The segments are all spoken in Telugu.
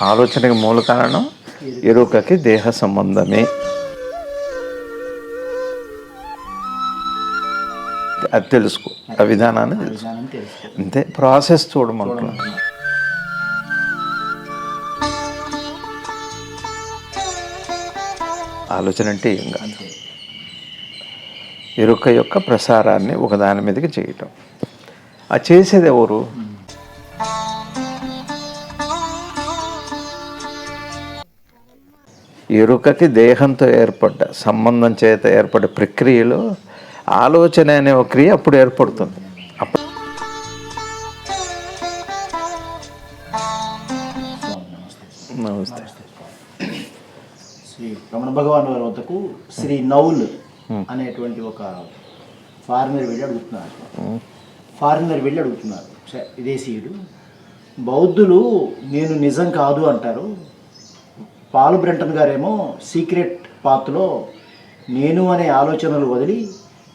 ఆలోచనకి మూల కారణం ఎరుకకి దేహ సంబంధమే. అది తెలుసుకో ఆ విధానాన్ని తెలుసుకో. అంతే ప్రాసెస్ చూడమంటున్నాను ఆలోచన అంటే ఏం కాదు. ఎరుక యొక్క ప్రసారాన్ని ఒకదాని మీదకి చేయటం. ఆ చేసేది ఎవరు? ఎరుకకి దేహంతో ఏర్పడ్డ సంబంధం చేత ఏర్పడ్డ ప్రక్రియలో ఆలోచన అనే ఒక క్రియ అప్పుడు ఏర్పడుతుంది. అప్పుడు నమస్తే. శ్రీ రమణ భగవాన్ వారి వద్దకు శ్రీ నౌల్ అనేటువంటి ఒక ఫారినర్ వెళ్ళి అడుగుతున్నారు. ఫారినర్ వెళ్ళి అడుగుతున్నారు. విదేశీయుడు బౌద్ధులు నేను నిజం కాదు అంటారు. పాల్ బ్రెంటన్ గారేమో సీక్రెట్ పాత్లో నేను అనే ఆలోచనలు వదిలి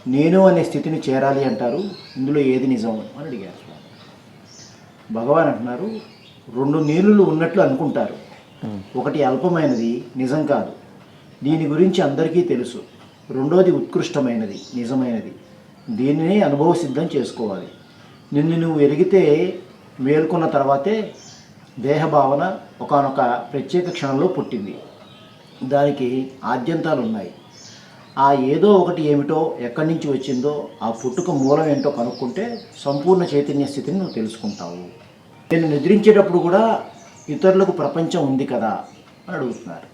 నేను అనే స్థితిని చేరాలి అంటారు. ఇందులో ఏది నిజం అని అడిగారు స్వామి. భగవాన్ అంటున్నారు రెండు నీళ్ళు ఉన్నట్లు అనుకుంటారు. ఒకటి అల్పమైనది నిజం కాదు. దీని గురించి అందరికీ తెలుసు. రెండోది ఉత్కృష్టమైనది నిజమైనది. దీనిని అనుభవ సిద్ధం చేసుకోవాలి. నిన్ను నువ్వు ఎరిగితే మేల్కొన్న తర్వాతే దేహభావన ఒకానొక ప్రత్యేక క్షణంలో పుట్టింది. దానికి ఆద్యంతాలు ఉన్నాయి ఆ ఏదో ఒకటి ఏమిటో ఎక్కడి నుంచి వచ్చిందో ఆ పుట్టుక మూలం ఏంటో కనుక్కుంటే సంపూర్ణ చైతన్య స్థితిని నువ్వు తెలుసుకుంటావు. నేను నిద్రించేటప్పుడు కూడా ఇతరులకు ప్రపంచం ఉంది కదా అని అడుగుతున్నారు.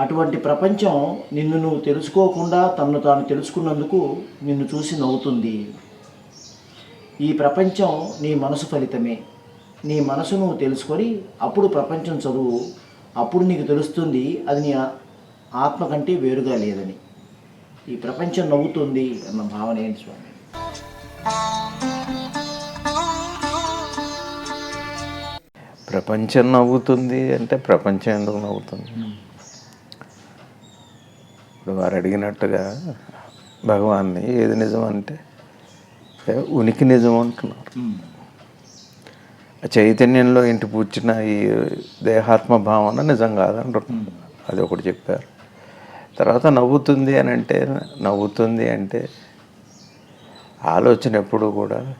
అటువంటి ప్రపంచం నిన్ను నువ్వు తెలుసుకోకుండా తనను తాను తెలుసుకున్నందుకు నిన్ను చూసి నవ్వుతుంది. ఈ ప్రపంచం నీ మనసు ఫలితమే. నీ మనసు నువ్వు తెలుసుకొని అప్పుడు ప్రపంచం చదువు అప్పుడు నీకు తెలుస్తుంది అది నీ ఆత్మ కంటే వేరుగా లేదని. ఈ ప్రపంచం నవ్వుతుంది అన్న భావన ఏంటి స్వామి? ప్రపంచం నవ్వుతుంది అంటే ప్రపంచం ఎందుకు నవ్వుతుంది? ఇప్పుడు వారు అడిగినట్టుగా భగవాన్ని ఏది నిజం అంటే ఉనికి నిజం అంటున్నారు. చైతన్యంలో ఇంటి పుచ్చిన ఈ దేహాత్మ భావన నిజం కాదంటున్నారు అది ఒకటి చెప్పారు. తర్వాత నవ్వుతుంది అని అంటే నవ్వుతుంది అంటే ఆలోచన ఎప్పుడు కూడా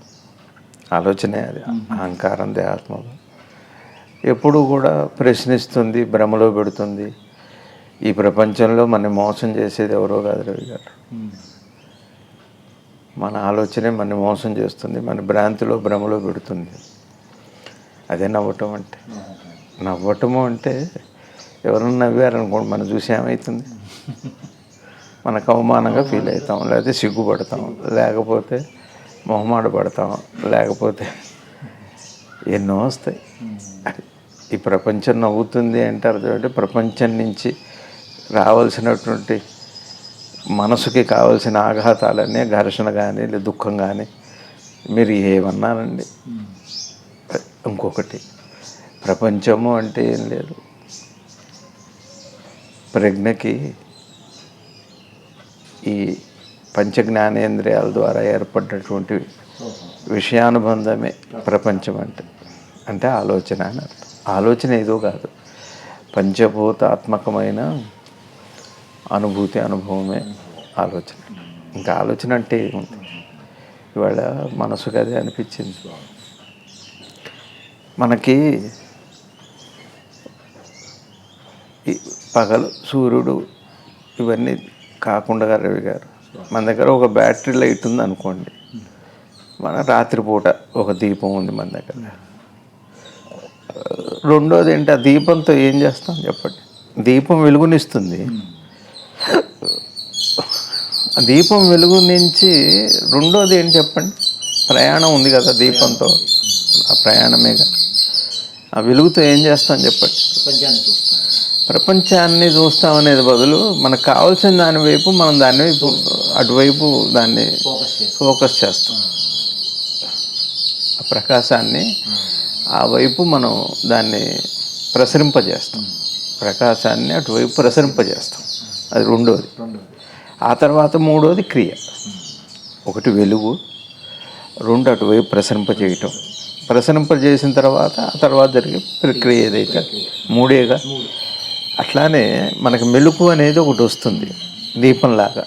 ఆలోచనే అది అహంకారం దేహాత్మ ఎప్పుడు కూడా ప్రశ్నిస్తుంది భ్రమలో పెడుతుంది. ఈ ప్రపంచంలో మన మోసం చేసేది ఎవరో కాదు రవి గారు. మన ఆలోచనే మన మోసం చేస్తుంది మన భ్రాంతిలో భ్రమలో పెడుతుంది. అదే నవ్వటం అంటే. నవ్వటము అంటే ఎవరన్నా నవ్వారనుకోండి మనం చూసి ఏమవుతుంది మనకు అవమానంగా ఫీల్ అవుతాం లేకపోతే సిగ్గుపడతాం లేకపోతే మొహమాట పడతాం లేకపోతే ఎన్నో వస్తాయి. ఈ ప్రపంచం నవ్వుతుంది అంటే అర్థం ప్రపంచం నుంచి రావాల్సినటువంటి మనసుకి కావాల్సిన ఆఘాతాలన్నీ ఘర్షణ కానీ లేదా దుఃఖం కానీ మీరు ఏమన్నారండి? ఇంకొకటి. ప్రపంచము అంటే ఏం లేదు. ప్రజ్ఞకి ఈ పంచ జ్ఞానేంద్రియాల ద్వారా ఏర్పడినటువంటి విషయానుబంధమే ప్రపంచం అంటే. అంటే ఆలోచన అని అర్థం. ఆలోచన ఏదో కాదు. పంచభూతాత్మకమైన అనుభూతి అనుభవమే ఆలోచన. ఇంకా ఆలోచన అంటే ఏముంది? ఇవాళ మనసుకు అదే అనిపించింది. మనకి పగలు సూర్యుడు ఇవన్నీ కాకుండా రవి గారు. మన దగ్గర ఒక బ్యాటరీ లైట్ ఉంది అనుకోండి మన రాత్రిపూట ఒక దీపం ఉంది మన దగ్గర. రెండోది ఏంటి? ఆ దీపంతో ఏం చేస్తాం చెప్పండి? దీపం వెలుగునిస్తుంది. ఆ దీపం వెలుగు నుంచి రెండోది ఏంటి చెప్పండి? ప్రయాణం ఉంది కదా దీపంతో. ఆ ప్రయాణమేగా. ఆ వెలుగుతో ఏం చేస్తాం చెప్పండి. ప్రపంచాన్ని ప్రపంచాన్ని చూస్తామనేది బదులు మనకు కావాల్సిన దాని వైపు మనం దాని వైపు అటువైపు దాన్ని ఫోకస్ చేస్తాం. ఆ ప్రకాశాన్ని ఆ వైపు మనం దాన్ని ప్రసరింపజేస్తాం. ప్రకాశాన్ని అటువైపు ప్రసరింపజేస్తాం. అది రెండోది. రెండోది. ఆ తర్వాత మూడోది క్రియ. ఒకటి వెలుగు రెండు అటువైపు ప్రసరింపజేయటం ప్రసరింపజేసిన తర్వాత ఆ తర్వాత జరిగే ప్రక్రియ ఏదైతే మూడేగా? అట్లానే మనకు మెలుపు అనేది ఒకటి వస్తుంది దీపంలాగా.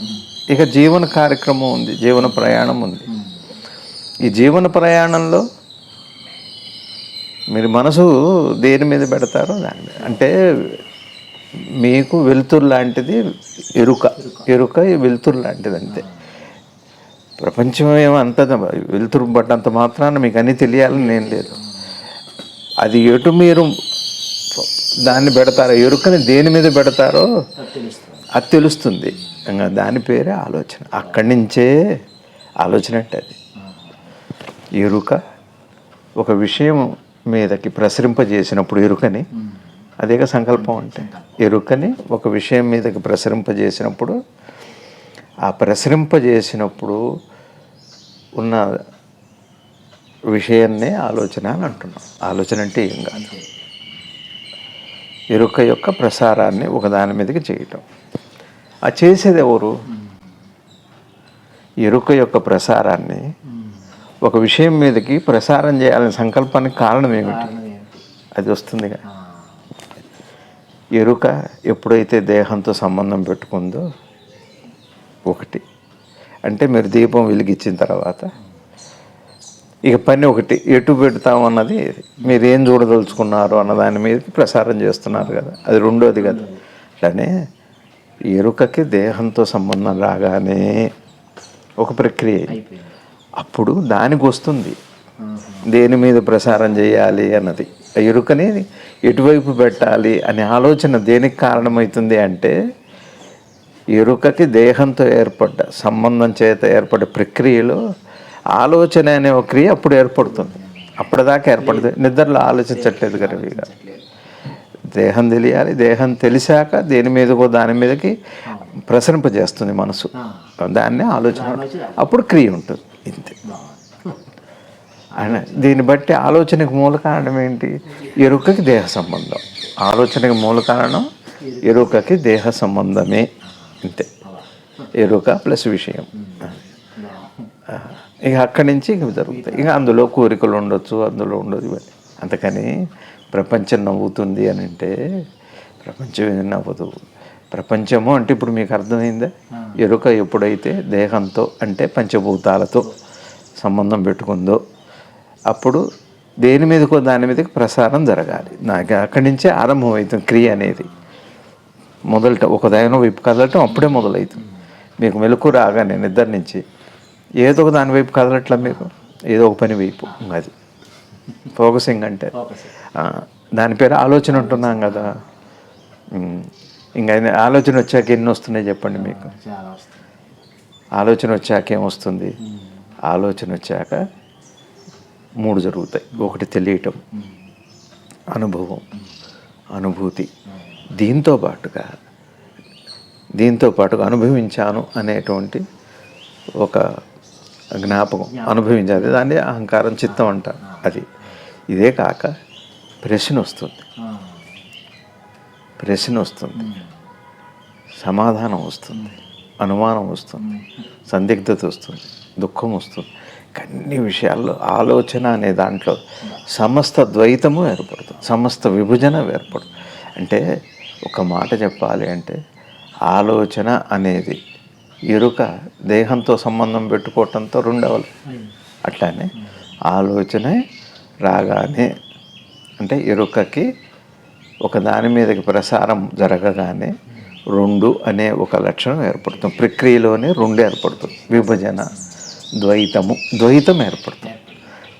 ఇక జీవన కార్యక్రమం ఉంది జీవన ప్రయాణం ఉంది. ఈ జీవన ప్రయాణంలో మీరు మనసు దేని మీద పెడతారో దాని మీద. అంటే మీకు వెలుతురు లాంటిది ఎరుక. ఎరుక వెలుతురు లాంటిది అంతే. ప్రపంచం ఏమంత వెలుతురు పడ్డంత మాత్రాన మీకు అన్నీ తెలియాలని నేను లేదు. అది ఎటు మీరు దాన్ని పెడతారో ఎరుకని దేని మీద పెడతారో అది తెలుస్తుంది. అది తెలుస్తుంది ఇంకా దాని పేరే ఆలోచన. అక్కడి నుంచే ఆలోచన అంటే అది. ఎరుక ఒక విషయం మీదకి ప్రసరింపజేసినప్పుడు ఎరుకని అదేగా సంకల్పం అంటే. ఎరుకని ఒక విషయం మీదకి ప్రసరింపజేసినప్పుడు ఆ ప్రసరింపజేసినప్పుడు ఉన్న విషయాన్నే ఆలోచన అని అంటున్నాం. ఆలోచన అంటే ఏం కాదు. ఎరుక యొక్క ప్రసారాన్ని ఒకదాని మీదకి చేయటం. ఆ చేసేది ఎవరు? ఎరుక యొక్క ప్రసారాన్ని ఒక విషయం మీదకి ప్రసారం చేయాలనే సంకల్పానికి కారణం ఏమిటి? అది వస్తుందిగా ఎరుక ఎప్పుడైతే దేహంతో సంబంధం పెట్టుకుందో ఒకటి. అంటే మీరు దీపం వెలిగించిన తర్వాత ఇక పని ఒకటి ఎటు పెడతాం అన్నది మీరు ఏం చూడదలుచుకున్నారు అన్న దాని మీదకి ప్రసారం చేస్తున్నారు కదా. అది రెండోది కదా. అట్లానే ఎరుకకి దేహంతో సంబంధం రాగానే ఒక ప్రక్రియ అప్పుడు దానికి వస్తుంది. దేని మీద ప్రసారం చేయాలి అన్నది. ఆ ఎరుకని ఎటువైపు పెట్టాలి అనే ఆలోచన దేనికి కారణమవుతుంది అంటే ఎరుకకి దేహంతో ఏర్పడ్డ సంబంధం చేత ఏర్పడ్డ ప్రక్రియలో ఆలోచన అనే ఒక క్రియ అప్పుడు ఏర్పడుతుంది. అప్పటిదాకా ఏర్పడుతుంది నిద్రలో ఆలోచించట్లేదు కదా ఇక దేహం తెలియాలి. దేహం తెలిసాక దేని మీదకో దాని మీదకి ప్రసరింపజేస్తుంది మనసు. దాన్నే ఆలోచన. అప్పుడు క్రియ ఉంటుంది. ఇంతే. ఆయన దీన్ని బట్టి ఆలోచనకు మూల కారణం ఏంటి? ఎరుకకి దేహ సంబంధం. ఆలోచనకి మూల కారణం ఎరుకకి దేహ సంబంధమే. అంతే. ఎరుక ప్లస్ విషయం. ఇక అక్కడి నుంచి ఇక జరుగుతాయి. ఇక అందులో కోరికలు ఉండొచ్చు అందులో ఉండదు ఇవన్నీ. అందుకని ప్రపంచం నవ్వుతుంది అని అంటే ప్రపంచం ఏం నవ్వదు. ప్రపంచము అంటే ఇప్పుడు మీకు అర్థమైందా? ఎరుక ఎప్పుడైతే దేహంతో అంటే పంచభూతాలతో సంబంధం పెట్టుకుందో అప్పుడు దేని మీదకో దాని మీదకి ప్రసారం జరగాలి. నాకు అక్కడి నుంచే ఆరంభమవుతుంది క్రియ అనేది. మొదలట ఒక దైవం వైపు కదలటం అప్పుడే మొదలవుతుంది మీకు మెలకు రాగానే నిద్ర నుంచి ఏదో ఒక దాని వైపు కదలట్లా మీకు? ఏదో ఒక పని వైపు. అది. ఫోకసింగ్ అంటే. దాని పేరు ఆలోచన ఉంటున్నాం కదా. ఇంకా ఆలోచన వచ్చాక ఎన్ని వస్తున్నాయి చెప్పండి మీకు? ఆలోచన వచ్చాక ఏమొస్తుంది ఆలోచన వచ్చాక మూడు జరుగుతాయి. ఒకటి తెలియటం. అనుభవం. అనుభూతి. దీంతో పాటుగా దీంతో పాటుగా అనుభవించాను అనేటువంటి ఒక జ్ఞాపకం అనుభవించాలి. దాన్ని అహంకారం చిత్తం అంటారు. అది. ఇదే కాక ప్రశ్న వస్తుంది ప్రశ్న వస్తుంది సమాధానం వస్తుంది. అనుమానం వస్తుంది. సందిగ్ధత వస్తుంది. దుఃఖం వస్తుంది. అన్ని విషయాల్లో ఆలోచన అనే దాంట్లో సమస్త ద్వైతము ఏర్పడుతుంది. సమస్త విభజన ఏర్పడుతుంది. అంటే ఒక మాట చెప్పాలి అంటే ఆలోచన అనేది ఎరుక దేహంతో సంబంధం పెట్టుకోవటంతో రెండవలు. అట్లానే ఆలోచన రాగానే అంటే ఎరుకకి ఒక దాని మీదకి ప్రసారం జరగగానే రెండు అనే ఒక లక్షణం ఏర్పడుతుంది. ప్రక్రియలోనే రెండు ఏర్పడుతుంది. విభజన ద్వైతము ద్వైతం ఏర్పడుతుంది.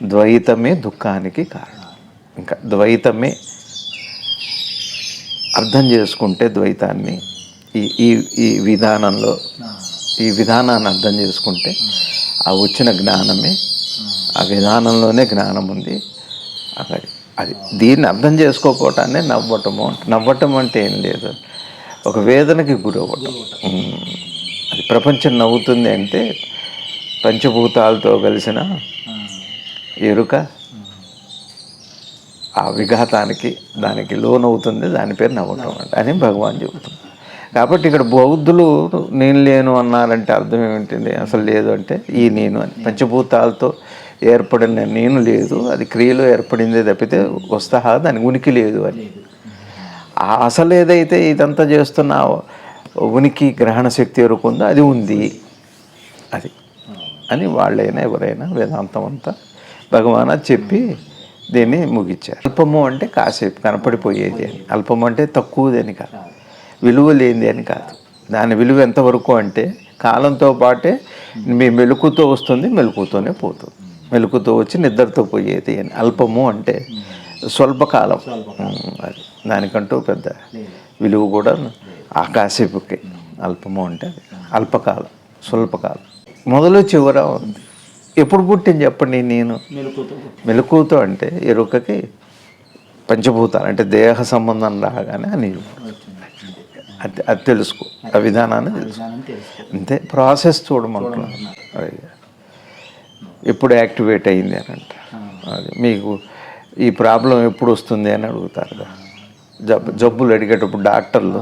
ద్వైతమే దుఃఖానికి కారణం. ఇంకా ద్వైతమే అర్థం చేసుకుంటే ద్వైతాన్ని ఈ ఈ ఈ విధానంలో ఈ విధానాన్ని అర్థం చేసుకుంటే ఆ వచ్చిన జ్ఞానమే ఆ విధానంలోనే జ్ఞానం ఉంది. అక్కడ అది దీన్ని అర్థం చేసుకోకపోవటాన్ని నవ్వటము అంట- నవ్వటం అంటే ఏం లేదు. ఒక వేదనకి గురవ్వటం. అది ప్రపంచం నవ్వుతుంది అంటే పంచభూతాలతో కలిసిన ఎరుక ఆ విఘాతానికి దానికి లోనవుతుంది దాని పేరు నవ్వటం అంటే. అని భగవాన్ చెబుతుంది కాబట్టి ఇక్కడ బౌద్ధులు నేను లేను అన్నారంటే అర్థం ఏమిటండి? అసలు లేదు అంటే ఈ నేను అని. పంచభూతాలతో ఏర్పడిన నేను లేదు అది క్రియలో ఏర్పడిందే తప్పితే వస్తా దానికి ఉనికి లేదు అని. అసలు ఏదైతే ఇదంతా చేస్తున్న ఉనికి గ్రహణ శక్తి ఎరుకుందో అది ఉంది. అది. అని వాళ్ళైనా ఎవరైనా వేదాంతం అంతా భగవాన్ చెప్పి దీన్ని ముగించారు. అల్పము అంటే కాసేపు కనపడిపోయేది అని. అల్పము అంటే తక్కువది అని కాదు. విలువ లేనిది అని కాదు. దాని విలువ ఎంతవరకు అంటే కాలంతో పాటే మీ మెలుకుతో వస్తుంది మెలుకుతోనే పోతుంది. మెలుకుతో వచ్చి నిద్రతో పోయేది అని. అల్పము అంటే స్వల్పకాలం. అది దానికంటూ పెద్ద విలువ కూడా ఆకాశపుకే అల్పము అంటే అది. అల్పకాలం స్వల్పకాలం. మొదలు చివర ఉంది. ఎప్పుడు పుట్టింది చెప్పండి నేను? మెలకుతో అంటే ఎరుకకి పంచభూతాలు అంటే దేహ సంబంధం రాగానే అని అది అది తెలుసుకో. ఆ విధానాన్ని తెలుసుకో. అంతే ప్రాసెస్ చూడమంటున్నాను ఎప్పుడు యాక్టివేట్ అయింది అని అంట. అది మీకు ఈ ప్రాబ్లం ఎప్పుడు వస్తుంది అని అడుగుతారు కదా. జబ్బు జబ్బులు అడిగేటప్పుడు డాక్టర్లు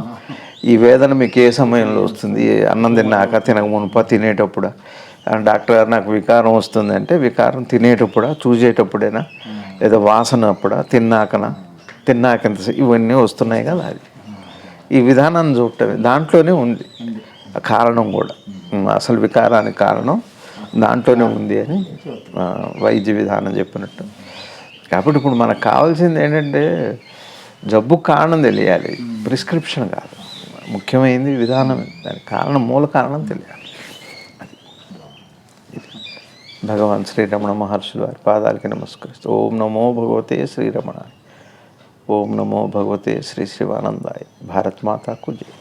ఈ వేదన మీకు ఏ సమయంలో వస్తుంది? అన్నం తిన్నాక తినక మునుప తినేటప్పుడు? డాక్టర్ గారు నాకు వికారం వస్తుంది అంటే వికారం తినేటప్పుడా చూసేటప్పుడేనా? లేదా వాసన అప్పుడా తిన్నాకనా? తిన్నాక ఎంత ఇవన్నీ వస్తున్నాయి కదా అది. ఈ విధానాన్ని చూడటమే. దాంట్లోనే ఉంది. కారణం కూడా. ఉమ్, అసలు వికారానికి కారణం దాంట్లోనే ఉంది అని వైద్య విధానం చెప్పినట్టు. కాబట్టి ఇప్పుడు మనకు కావాల్సింది ఏంటంటే జబ్బు కారణం తెలియాలి. ప్రిస్క్రిప్షన్ కాదు. ముఖ్యమైనది విధానం. దానికి కారణం మూల కారణం తెలియాలి అది ఇది. భగవాన్ శ్రీరమణ మహర్షులు వారి పాదాలకి నమస్కరిస్తూ ఓం నమో భగవతే శ్రీరమణాయ ఓం నమో భగవతే శ్రీ శివానందాయ భారత్ మాతాకు జై.